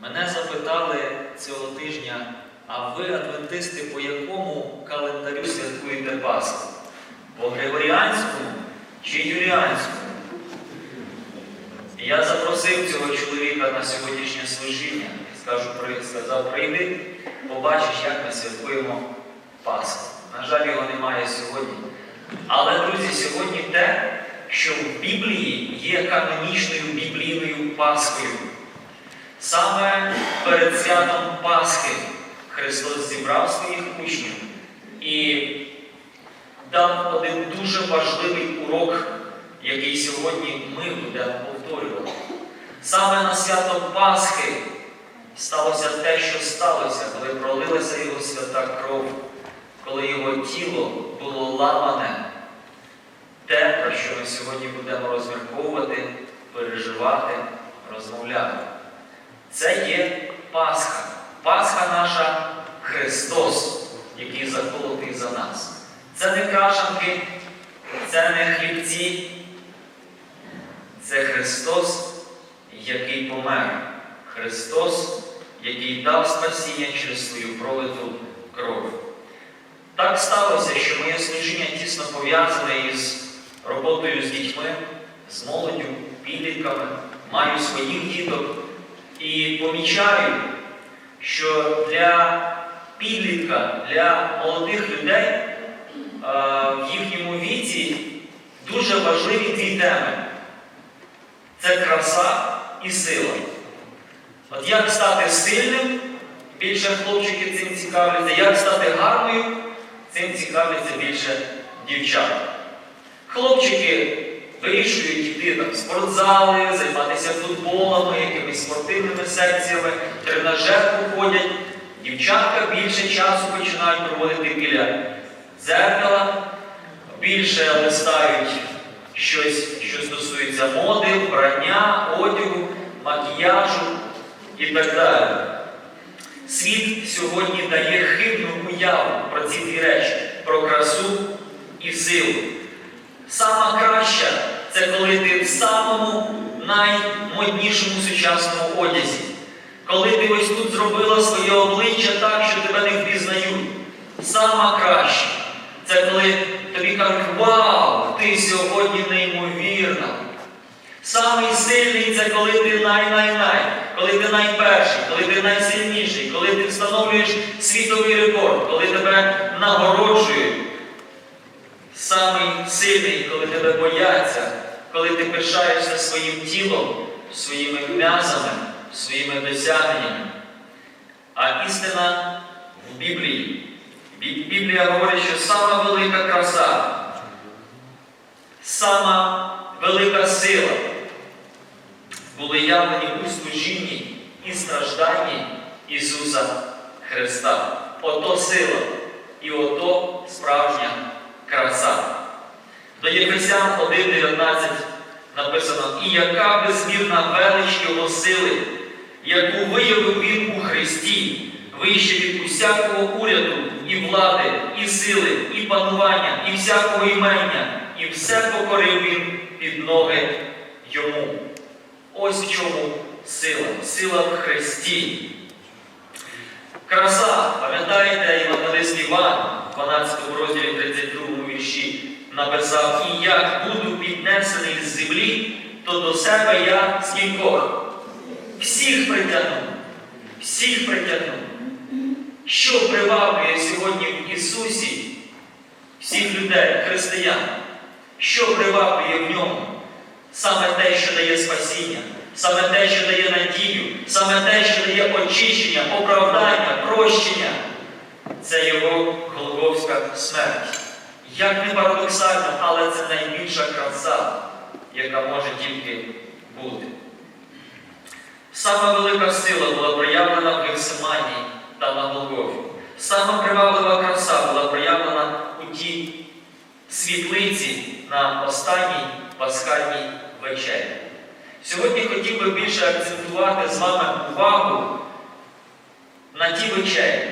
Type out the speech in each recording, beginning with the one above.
Мене запитали цього тижня, а ви, адвентисти, по якому календарю святкуєте Пасху? По Григоріанському чи Юріанському? Я запросив цього чоловіка на сьогоднішнє служіння. Скажу, сказав, прийди, побачиш, як ми святкуємо Пасху. На жаль, його немає сьогодні. Але, друзі, сьогодні те, що в Біблії є канонічною біблійною Пасхою. Саме перед святом Пасхи Христос зібрав своїх учнів і дав один дуже важливий урок, який сьогодні ми будемо повторювати. Саме на свято Пасхи сталося те, що сталося, коли пролилася його свята кров, коли його тіло було ламане. Те, про що ми сьогодні будемо розмірковувати, переживати, розмовляти. Це є Пасха. Пасха наша Христос, який заколотий за нас. Це не крашанки, це не хлібці, це Христос, який помер. Христос, який дав спасіння через свою пролиту кров. Так сталося, що моє служіння тісно пов'язане із роботою з дітьми, з молоддю, підлітками, маю своїх діток і помічаю, що для підлітка, для молодих людей в їхньому віці дуже важливі дві теми це краса і сила. От як стати сильним, більше хлопчики цим цікавляться, як стати гарною, цим цікавляться більше дівчат. Хлопчики вирішують йти там, в спортзали, займатися футболами, якимись спортивними секціями, тренажерку ходять. Дівчатка більше часу починають проводити біля дзеркала, більше листають щось, що стосується моди, вбрання, одягу, макіяжу і так далі. Світ сьогодні дає хибну уяву про ці дві речі, про красу і силу. Сама краща це коли ти в самому наймоднішому сучасному одязі. Коли ти ось тут зробила своє обличчя так, що тебе не впізнають. Сама краща це коли тобі кажуть, вау, ти сьогодні неймовірна. Самий сильний це коли ти най-най-най, коли ти найперший, коли ти найсильніший, коли ти встановлюєш світовий рекорд, коли тебе нагороджують. Самий сильний, коли тебе бояться, коли ти пишаєшся своїм тілом, своїми м'язами, своїми досягненнями. А істина в Біблії. Біблія говорить, що сама велика краса, сама велика сила були явлені у служінні і стражданні Ісуса Христа. Ото сила і ото справжня краса. До Єфесян 1.19 написано, і яка безмірна велич Його сили, яку виявив Він у Христі, вище від усякого уряду, і влади, і сили, і панування, і всякого імення, і все покорив Він під ноги Йому. Ось в чому сила. Сила в Христі. Краса, пам'ятаєте, Євангелист Іван, в 12 розділі 32 вірші, написав, і як буду піднесений з землі, то до себе я скількох. Всіх притягну. Всіх притягну. Що приваблює сьогодні в Ісусі всіх людей, християн? Що приваблює в ньому? Саме те, що дає спасіння, саме те, що дає надію, саме те, що дає очищення, оправдання, прощення. Це його Голговська смерть. Як не парадоксально, але це найбільша краса, яка може тільки бути. Сама велика сила була проявлена в Гефсимані та на Голгофі. Сама приваблива краса була проявлена у тій світлиці на останній пасхальній вечері. Сьогодні хотів би більше акцентувати з вами увагу на ті вечері,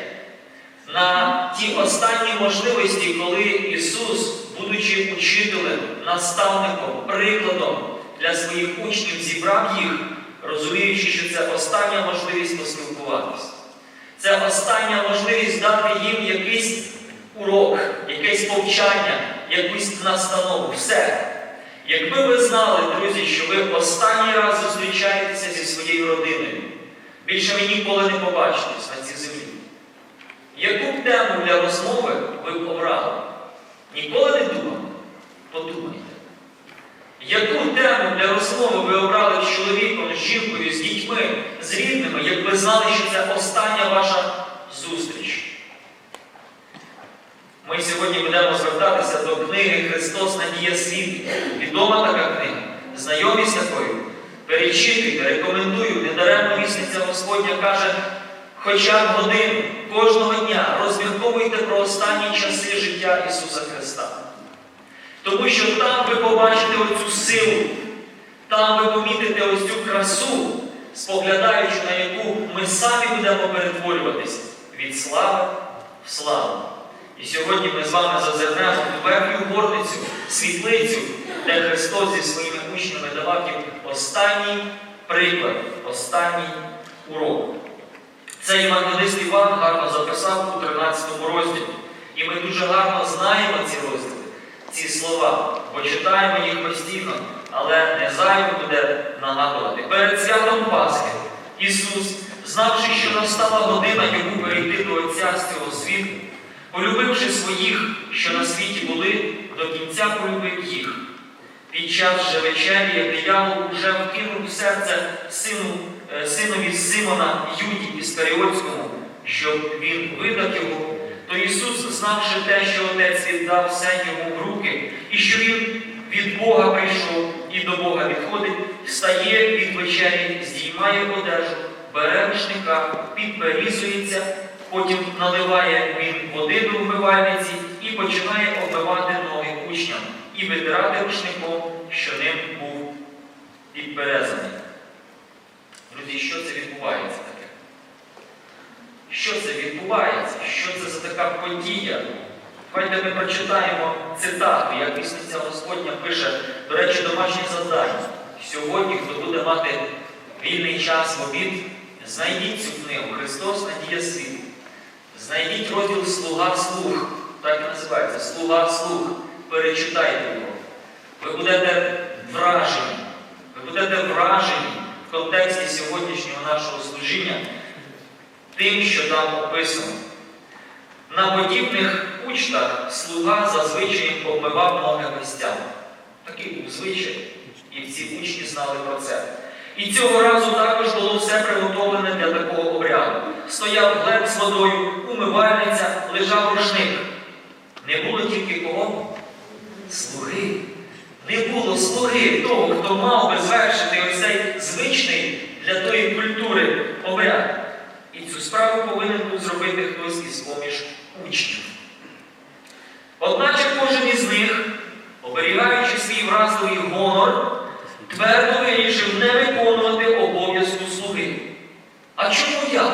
на ті останні можливості, коли Ісус, будучи учителем, наставником, прикладом для своїх учнів, зібрав їх розуміючи, що це остання можливість поспілкуватися. Це остання можливість дати їм якийсь урок, якесь повчання, якусь настанову. Все. Якби ви знали, друзі, що ви останній раз зустрічаєтеся зі своєю родиною, більше ви ніколи не побачитесь на цій землі. Яку б тему для розмови ви б обрали? Ніколи не думали? Подумайте. Яку тему для розмови ви обрали з чоловіком, з жінкою, з дітьми, з рідними, якби знали, що це остання ваша зустріч? Ми сьогодні будемо звертатися до книги Христос Надія світу. Відома така книга. Знайомі з такою. Перечитуйте, рекомендую, недаремно місяця Господня каже, хоча б годину кожного дня розмірковуйте про останні часи життя Ісуса Христа. Тому що там ви побачите оцю силу, там ви помітите ось цю красу, споглядаючи на яку ми самі будемо перетворюватись від слави в славу. І сьогодні ми з вами зазирнемо в верхню горницю, світлицю, де Христос зі своїми учнями давав їм останній приклад, останній урок. Цей евангелист Іван гарно записав у 13 розділі. І ми дуже гарно знаємо ці розділи, ці слова, бо читаємо їх постійно, але не зайве буде нагадувати. Перед святом Пасхи Ісус, знавши, що настала година йому перейти до Отця з цього світу, полюбивши своїх, що на світі були, до кінця полюбив їх. Під час же вечері, диявол уже вкинув серце сину, е, синові Симона Юді Іскаріотському, щоб він видав його, то Ісус, знавши те, що Отець віддав все йому в руки, і що Він від Бога прийшов і до Бога відходить, встає від вечері, здіймає одежу, бере рушника, підперізується, потім наливає він води до вмивальниці і починає обмивати ноги учням і витирати рушником, що ним був підперезаний. Друзі, що це відбувається таке? Що це відбувається? Що це за така подія? Давайте ми прочитаємо цитату, як пісниця Господня пише, до речі, домашнє завдання. Сьогодні, хто буде мати вільний час в обід, знайдіть цю книгу Христос Надія світу. Знайдіть розділ Слуга слуг. Так і називається Слуга слуг. Перечитайте його. Ви будете вражені. Ви будете вражені в контексті сьогоднішнього нашого служіння тим, що там описано. На подібних учтах слуга зазвичай обмивав ноги гостям. Такий був звичай, і всі учні знали про це. І цього разу також було все приготовлене для такого обряду. Стояв глеб з водою, умивальниця, лежав рушник. Не було тільки кого? Слуги. Не було слуги того, хто мав би звершити ось цей звичний для тої культури обряд. І цю справу повинен був зробити хтось із поміж учнів. Одначе кожен із них, оберігаючи свій вразливий гонор, твердо вирішив не виконувати обов'язку слуги. А чому я?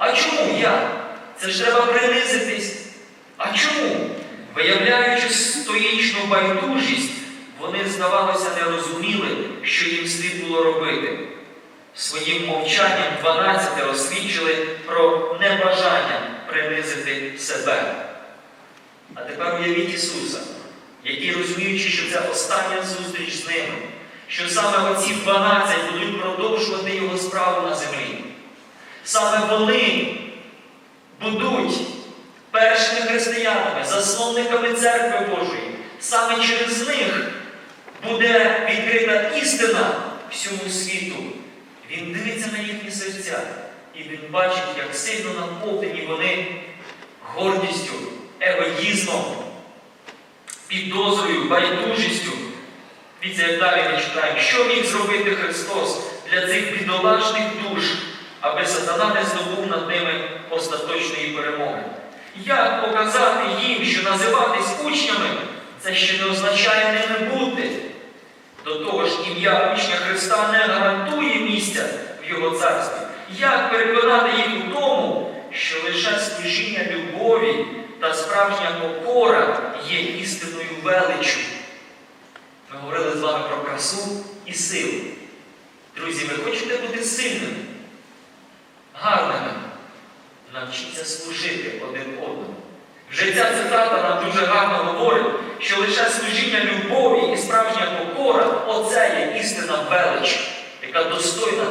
А чому я? Це ж треба принизитись. А чому? Виявляючи стоїчну байдужість, вони, здавалося, не розуміли, що їм слід було робити. Своїм мовчанням 12 розсвідчили про небажання принизити себе. А тепер уявіть Ісуса, який, розуміючи, що це остання зустріч з ними, що саме оці 12 будуть продовжувати Його справу на землі. Саме вони будуть першими християнами, засновниками церкви Божої. Саме через них буде відкрита істина всьому світу. Він дивиться на їхні серця, і він бачить, як сильно наповнені вони гордістю, егоїзмом, підозрою, байдужістю. Дивіться, як далі ми читаємо, що міг зробити Христос для цих бідолашних душ, аби сатана не здобув над ними остаточної перемоги. Як показати їм, що називатись учнями, це ще не означає ними бути. До того ж, ім'я учня Христа не гарантує місця в Його царстві. Як переконати їх у тому, що лише служіння любові та справжня покора є істинною величчю? Ми говорили з вами про красу і силу. Друзі, ви хочете бути сильними, гарними. Навчіться служити один одному. Вже ця цитата нам дуже гарно говорить, що лише служіння любові і справжня покора оце є істина велич, яка достойна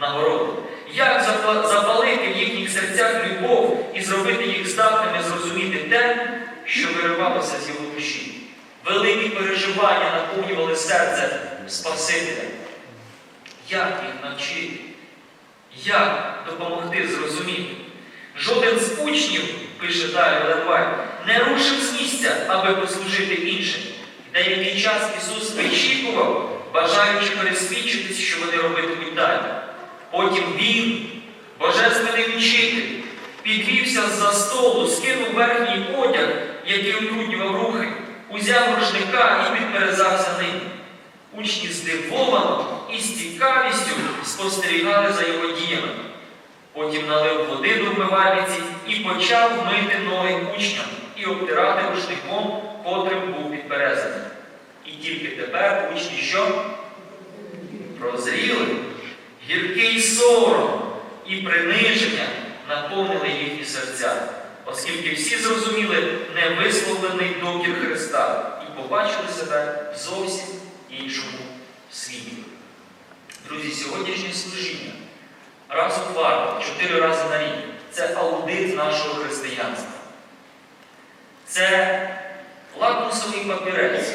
нагороди. Як запалити в їхніх серцях любов і зробити їх здатними зрозуміти те, що виривалося з його душі? Великі переживання наповнювали серце Спасителя. Як їх навчити? Як допомогти зрозуміти? Жоден з учнів, пише далі Левай, не рушив з місця, аби послужити іншим. Деякий час Ісус вичікував, бажаючи пересвідчитись, що вони робитимуть далі. Потім Він, божественний вчитель, підвівся з-за столу, скинув верхній одяг, який утруднював рухи, узяв рушника і підперезався ним. Учні здивовано і з цікавістю спостерігали за його діями. Потім налив води до вмивальниці і почав мити ноги учням і обтирати рушником, котрим був підперезаний. І тільки тепер учні що? Прозріли, гіркий сором і приниження наповнили їхні серця, оскільки всі зрозуміли невисловлений докір Христа і побачили себе зовсім іншому світі. Друзі, сьогоднішнє служіння раз у квартал, чотири рази на рік це аудит нашого християнства. Це лакмусовий папірець,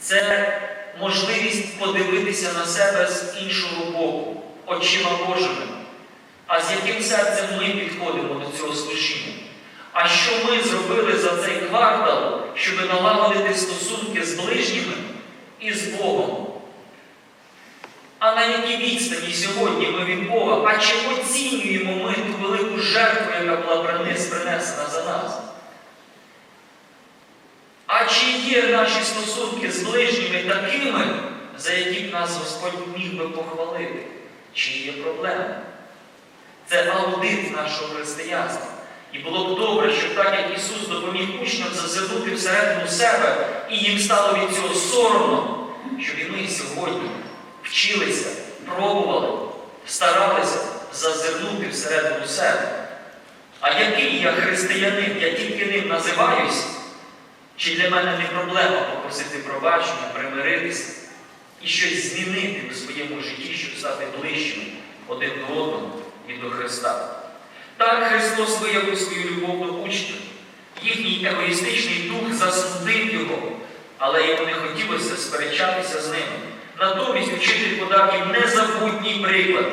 це можливість подивитися на себе з іншого боку, очима Божими. А з яким серцем ми підходимо до цього служіння? А що ми зробили за цей квартал, щоб налагодити стосунки з ближніми і з Богом? А на якій відстані сьогодні ми від Бога? А чи оцінюємо ми ту велику жертву, яка була принесена за нас? А чи є наші стосунки з ближніми такими, за які б нас Господь міг би похвалити? Чи є проблеми? Це аудит нашого християнства. І було б добре, щоб так як Ісус допоміг учням зазирнути всередину себе, і їм стало від цього соромно, щоб і ми сьогодні вчилися, пробували, старалися зазирнути всередину себе. А який я християнин, я тільки ним називаюсь, чи для мене не проблема попросити пробачення, примиритися і щось змінити у своєму житті, щоб стати ближчими один до одного і до Христа? Так Христос виявив свою любов до учнів. Їхній егоїстичний дух засудив його, але йому не хотілося сперечатися з ними. Натомість учитель подав їм незабутній приклад.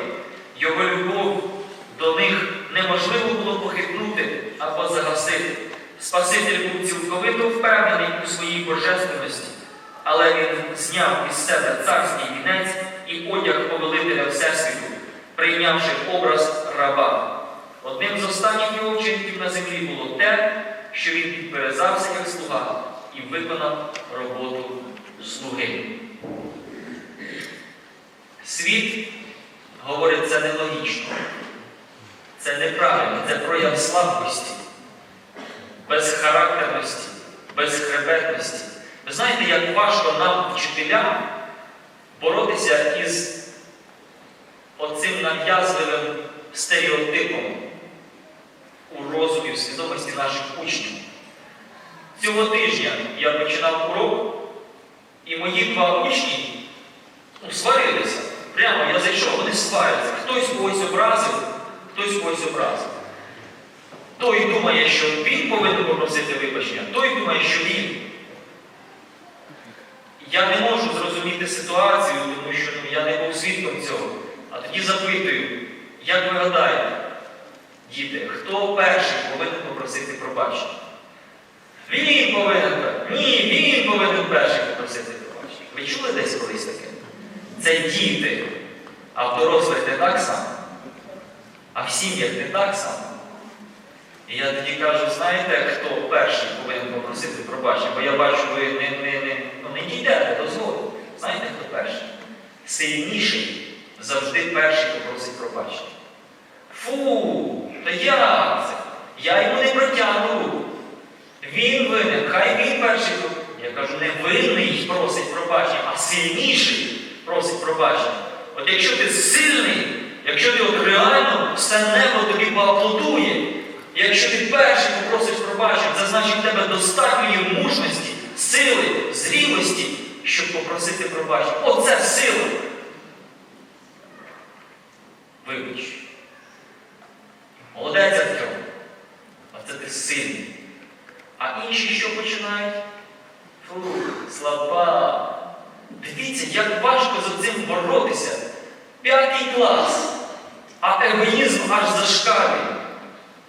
Його любов до них неможливо було похитнути або загасити. Спаситель був цілковито впевнений у своїй божественності, але він зняв із себе царський вінець і одяг повелителя Всесвіту, прийнявши образ раба. Одним з останніх його вчинків на землі було те, що він підперезався як слуга і виконав роботу слуги. Світ говорить, це нелогічно, це неправильно, це прояв слабкості, безхарактерності, безхребетності. Ви знаєте, як важко нам, вчителям, боротися із оцим нав'язливим стереотипом у в свідомості наших учнів. Цього тижня я починав урок, і мої два учні сварилися. Прямо я зайшов, вони сваряться. Хтось когось образив, хтось когось образив. Той думає, що він повинен попросити вибачення, той думає, що він. Я не можу зрозуміти ситуацію, тому що ну, я не був свідком цього. А тоді запитую, як ви гадаєте, діти, хто перший повинен попросити пробачення? Він повинен. Ні, він повинен перший попросити пробачення. Ви чули десь колись таке? Це діти. А в дорослих не так само. А в сім'ях не так само. І я тоді кажу, знаєте, хто перший повинен попросити пробачення? Бо я бачу, ви не, не, не, ну, не дійдете до згоду. Знаєте, хто перший? Сильніший завжди перший попросить пробачення. Фу, та це? Я йому не протягну руку. Він винен, хай він перший. Я кажу, не винний просить пробачення, а сильніший просить пробачення. От якщо ти сильний, якщо ти от реально все небо тобі поаплодує, якщо ти перший попросиш пробачення, це значить в тебе достатньо є мужності, сили, зрілості, щоб попросити пробачення. Оце сила. Вибач. Молодець Артем. А це ти сильний. А інші що починають? Фу, слаба. Дивіться, як важко за цим боротися. П'ятий клас. А егоїзм аж зашкалює.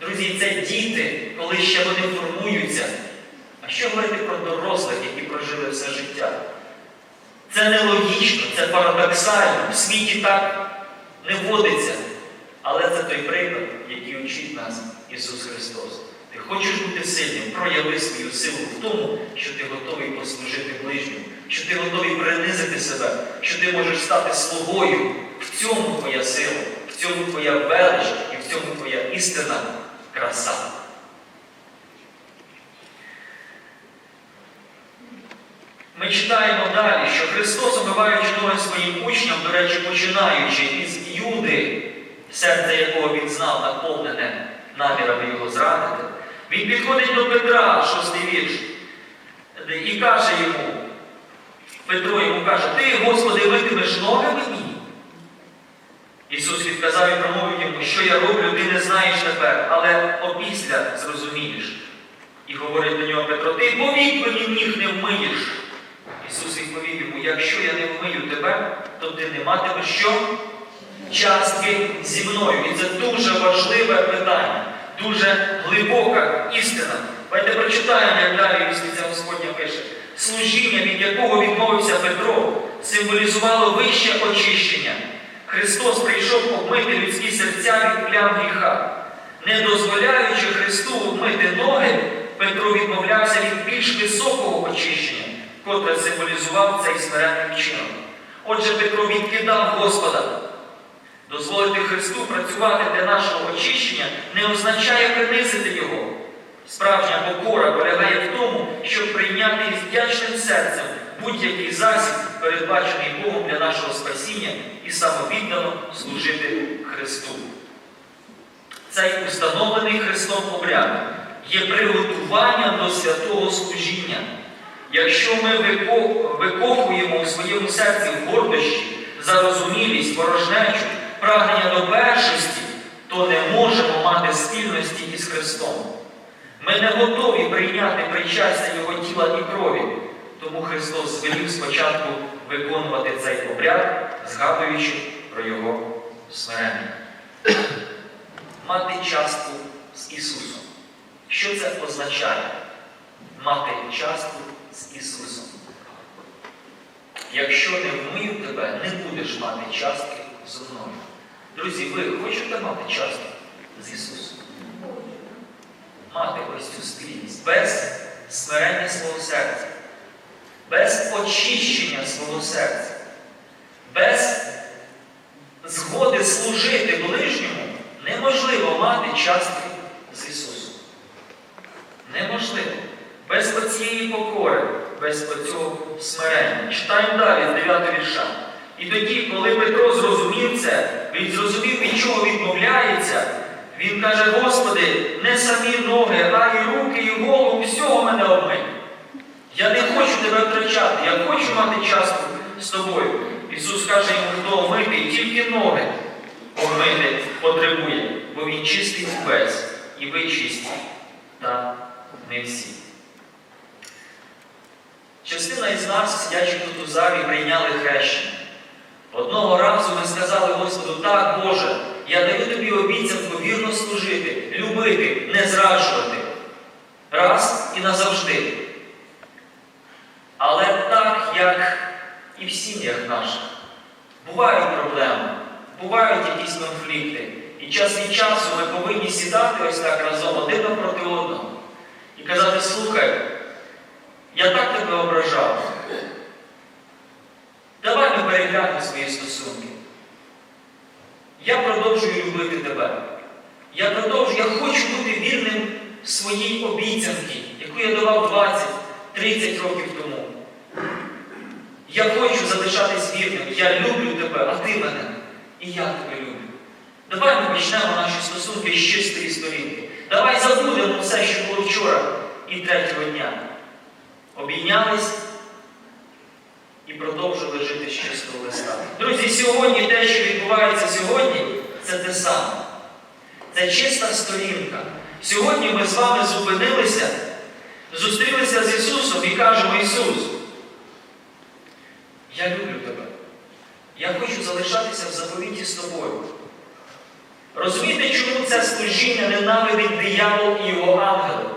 Друзі, це діти, коли ще вони формуються. А що говорити про дорослих, які прожили все життя? Це нелогічно, це парадоксально. В світі так не водиться. Але це той приклад, який учить нас Ісус Христос. Ти хочеш бути сильним, прояви свою силу в тому, що ти готовий послужити ближньому, що ти готовий принизити себе, що ти можеш стати слугою. В цьому твоя сила, в цьому твоя велич і в цьому твоя істина краса. Ми читаємо далі, що Христос, омиваючи ноги своїм учням, до речі, починаючи із Юди, серце якого він знав, наповнене намірами його зрадити, він підходить до Петра, шостий вірш, і каже йому, Петро йому каже, ти, Господи, митимеш ноги мені? Ісус відказав і промовив йому, що я роблю, ти не знаєш тепер, але опісля зрозумієш. І говорить до нього Петро, ти повік мені ніг не вмиєш. Ісус відповів йому, якщо я не вмию тебе, то ти не матимеш що? Частки зі мною. І це дуже важливе питання, дуже глибока істина. Давайте прочитаємо, як далі Вісниця Господня пише. Служіння, від якого відмовився Петро, символізувало вище очищення. Христос прийшов обмити людські серця від плям гріха. Не дозволяючи Христу обмити ноги, Петро відмовлявся від більш високого очищення, котре символізував цей смиренний вчинок. Отже, Петро відкидав Господа. Дозволити Христу працювати для нашого очищення не означає принизити Його. Справжня покора полягає в тому, щоб прийняти із вдячним серцем будь-який засіб, передбачений Богом для нашого спасіння, і самовіддано служити Христу. Цей установлений Христом обряд є приготуванням до святого служіння. Якщо ми вико- викопуємо у своєму серці гордощі, зарозумілість, ворожнечу, прагнення до першості, то не можемо мати спільності із Христом. Ми не готові прийняти причастя Його тіла і крові, тому Христос звелів спочатку виконувати цей обряд, згадуючи про Його смирення. Мати частку з Ісусом. Що це означає? Мати частку з Ісусом. Якщо не вмию тебе, не будеш мати частки зі мною. Друзі, ви хочете мати частку з Ісусом? Мати ось цю спільність без смирення свого серця, без очищення свого серця, без згоди служити ближньому, неможливо мати частки з Ісусом. Неможливо. Без оцієї покори, без оцього смирення. Читаємо далі з 9 вірша. І тоді, коли Петро зрозумів це, він зрозумів, від чого відмовляється, він каже, Господи, не самі ноги, а й руки, і голову, всього мене обмий. Я не хочу тебе втрачати, я хочу мати частку з тобою. Ісус каже йому, хто омитий, тільки ноги омити потребує, бо він чистий увесь, і ви чисті, та не всі. Частина із нас, сидячи тут у залі, прийняли хрещення. Одного разу ми сказали Господу, так, Боже, я даю тобі обіцянку вірно служити, любити, не зраджувати. Раз і назавжди. Але так, як і в сім'ях наших, бувають проблеми, бувають якісь конфлікти. І час від часу ми повинні сідати ось так разом один проти одного і казати, слухай, я так тебе ображав. Давай ми переглянемо свої стосунки. Я продовжую любити тебе. Я продовжую, я хочу бути вірним своїй обіцянці, яку я давав 20-30 років тому. Я хочу залишатись вірним. Я люблю тебе, а ти мене. І я тебе люблю. Давай ми почнемо наші стосунки з чистої сторінки. Давай забудемо все, що було вчора і третього дня. Обійнялись і продовжили жити з чистого листа. Друзі, сьогодні те, що відбувається сьогодні, це те саме. Це чиста сторінка. Сьогодні ми з вами зупинилися, зустрілися з Ісусом і кажемо, Ісус, я люблю тебе. Я хочу залишатися в заповіті з тобою. Розумієте, чому це служіння ненавидить диявол і його ангели?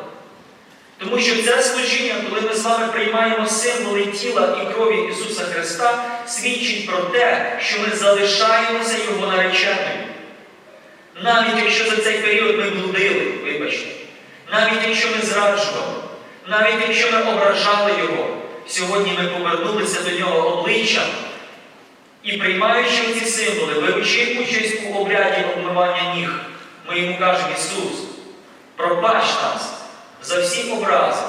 Тому що це служіння, коли ми з вами приймаємо символи тіла і крові Ісуса Христа, свідчить про те, що ми залишаємося Його нареченою. Навіть якщо за цей період ми блудили, вибачте, навіть якщо ми зраджували, навіть якщо ми ображали Його, сьогодні ми повернулися до Нього обличчям і приймаючи ці символи, беручи участь у обряді обмивання ніг, ми йому кажемо, Ісус, пробач нас за всі образи,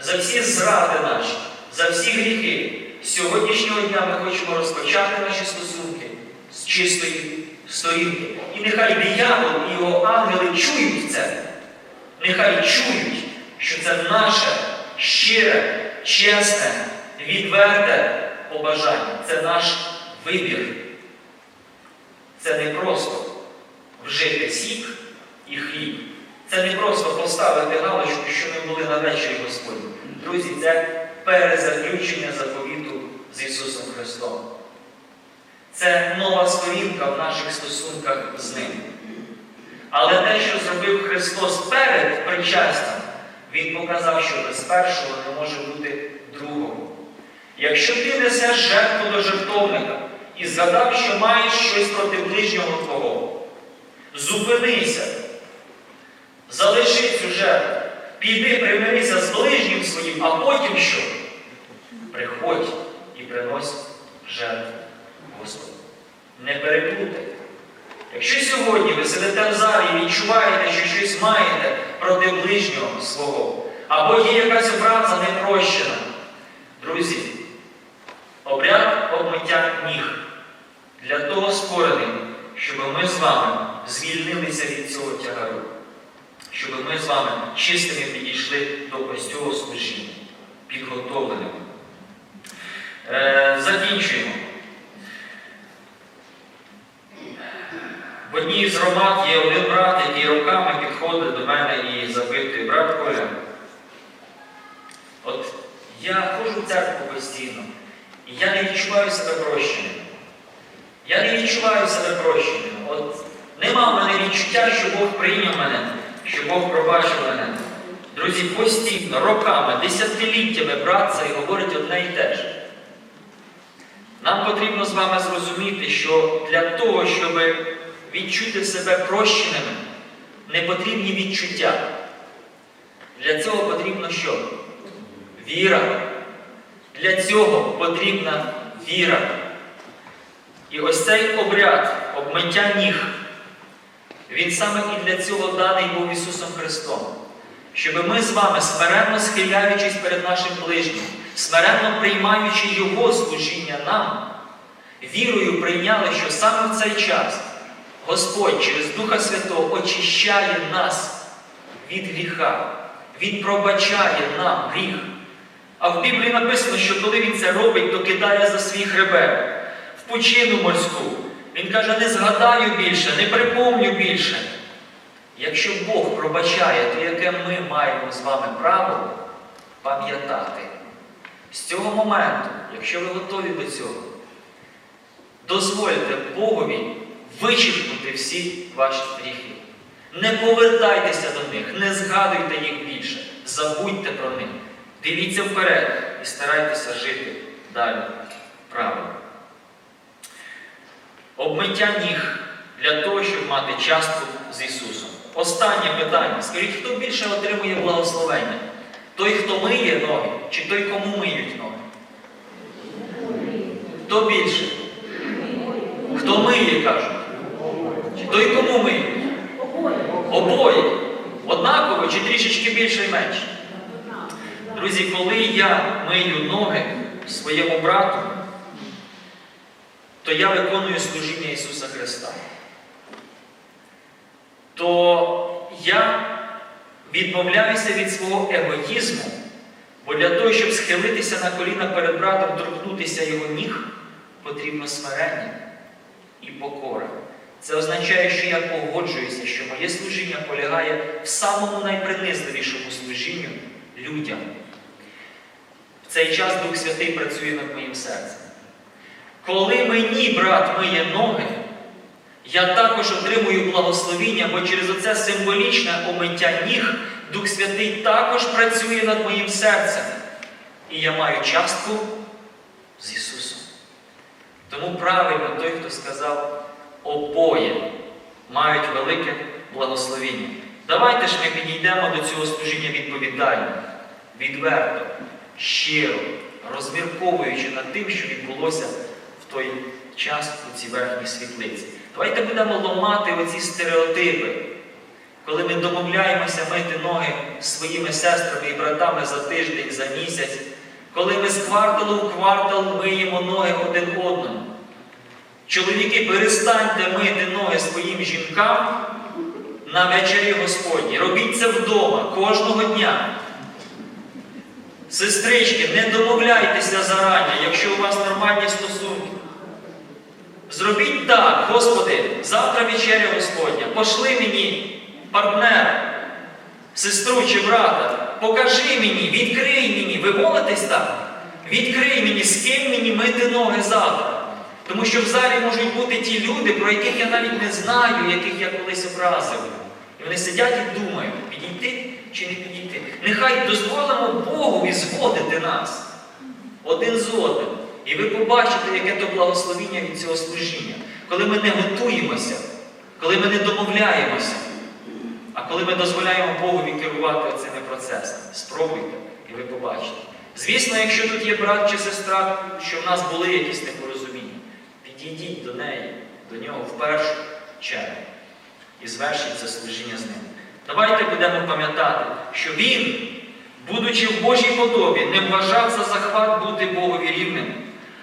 за всі зради наші, за всі гріхи. Сьогоднішнього дня ми хочемо розпочати наші стосунки з чистої сторінки. І нехай диявол і його ангели чують це. Нехай чують, що це наше щире, чесне, відверте побажання. Це наш вибір. Це не просто вжити сік і хліб. Це не просто поставити галочку, що ми були на вечері Господні. Друзі, це перезаключення заповіту з Ісусом Христом. Це нова сторінка в наших стосунках з Ним. Але те, що зробив Христос перед причастям, Він показав, що без першого не може бути другого. Якщо ти несеш жертву до жертовника і згадав, що маєш щось проти ближнього твого, зупинися, залиши цю жертву, піди примирися з ближнім своїм, а потім що? Приходь і принось жертву Господу. Не переплутайте. Якщо сьогодні ви сидите в залі і відчуваєте, що щось маєте проти ближнього свого, або є якась образа непрощена, друзі, обряд обмиття ніг для того створений, щоб ми з вами звільнилися від цього тягару, щоб ми з вами чистими підійшли до ось цього служіння, підготовленими. Е, закінчуємо. В одній з громад є один брат, який роками підходить до мене і запитує, брат Коля, от я ходжу в церкву постійно, і я не відчуваю себе прощеним. Я не відчуваю себе прощеним. От нема в мене відчуття, що Бог прийняв мене, що Бог пробачив мене. Друзі, постійно, роками, десятиліттями брат цей говорить одне і те ж. Нам потрібно з вами зрозуміти, що для того, щоб відчути себе прощеними, не потрібні відчуття. Для цього потрібно що? Віра. Для цього потрібна віра. І ось цей обряд обмиття ніг, він саме і для цього даний був Ісусом Христом. Щоб ми з вами, смиренно схиляючись перед нашим ближнім, смиренно приймаючи Його служіння нам, вірою прийняли, що саме в цей час Господь через Духа Святого очищає нас від гріха, Він пробачає нам гріх. А в Біблії написано, що коли він це робить, то кидає за свій хребет в пучину морську. Він каже, не згадаю більше, не припомню більше. Якщо Бог пробачає, то яке ми маємо з вами право пам'ятати? З цього моменту, якщо ви готові до цього, дозвольте Богові вичерпнути всі ваші гріхи. Не повертайтеся до них, не згадуйте їх більше, забудьте про них. Дивіться вперед і старайтеся жити далі правильно. Обмиття ніг для того, щоб мати частку з Ісусом. Останнє питання. Скажіть, хто більше отримує благословення? Той, хто миє ноги, чи той, кому миють ноги? Хто більше? Хто миє, кажуть? Чи той, кому миють? Обоє. Однаково чи трішечки більше і менше? Друзі, коли я мию ноги своєму брату, то я виконую служіння Ісуса Христа. То я відмовляюся від свого егоїзму, бо для того, щоб схилитися на коліна перед братом, торкнутися його ніг, потрібно смирення і покора. Це означає, що я погоджуюся, що моє служіння полягає в самому найпринизливішому служінню людям. В цей час Дух Святий працює над моїм серцем. Коли мені брат миє ноги, я також отримую благословіння, бо через оце символічне омиття ніг Дух Святий також працює над моїм серцем. І я маю частку з Ісусом. Тому правильно той, хто сказав, обоє мають велике благословіння. Давайте ж ми підійдемо до цього служіння відповідально, відверто, щиро, розмірковуючи над тим, що відбулося той час у цій верхній світлиці. Давайте будемо ламати оці стереотипи, коли ми домовляємося мити ноги своїми сестрами і братами за тиждень, за місяць, коли ми з кварталу в квартал миємо ноги один одному. Чоловіки, перестаньте мити ноги своїм жінкам на вечері Господні. Робіть це вдома кожного дня. Сестрички, не домовляйтеся зарані, якщо у вас нормальні стосунки. Зробіть так, Господи, завтра вечеря Господня, пошли мені партнера, сестру чи брата, покажи мені, відкрий мені, ви молитесь так? Відкрий мені, з ким мені мити ноги завтра. Тому що в залі можуть бути ті люди, про яких я навіть не знаю, яких я колись образив. І вони сидять і думають, підійти чи не підійти. Нехай дозволимо Богу зводити нас один з одним. І ви побачите, яке то благословіння від цього служіння. Коли ми не готуємося, коли ми не домовляємося, а коли ми дозволяємо Богові керувати цими процесами. Спробуйте, і ви побачите. Звісно, якщо тут є брат чи сестра, що в нас були якісь непорозуміння, підійдіть до неї, до нього в першу чергу і звершіть це служіння з ним. Давайте будемо пам'ятати, що він, будучи в Божій подобі, не вважав за захват бути Богові рівним,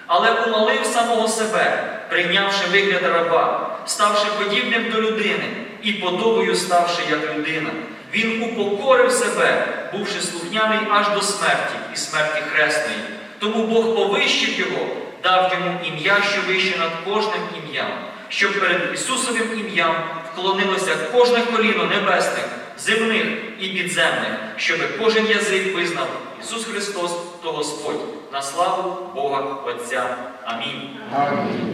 але умалив самого себе, прийнявши вигляд раба, ставши подібним до людини і подобою ставши як людина. Він упокорив себе, бувши слухняний аж до смерті і смерті хресної. Тому Бог повищив його, дав йому ім'я, що вище над кожним ім'ям, щоб перед Ісусовим ім'ям вклонилося кожне коліно небесних, земних і підземних, щоб кожен язик визнав Ісус Христос то Господь на славу Бога Отця. Амінь. Амінь.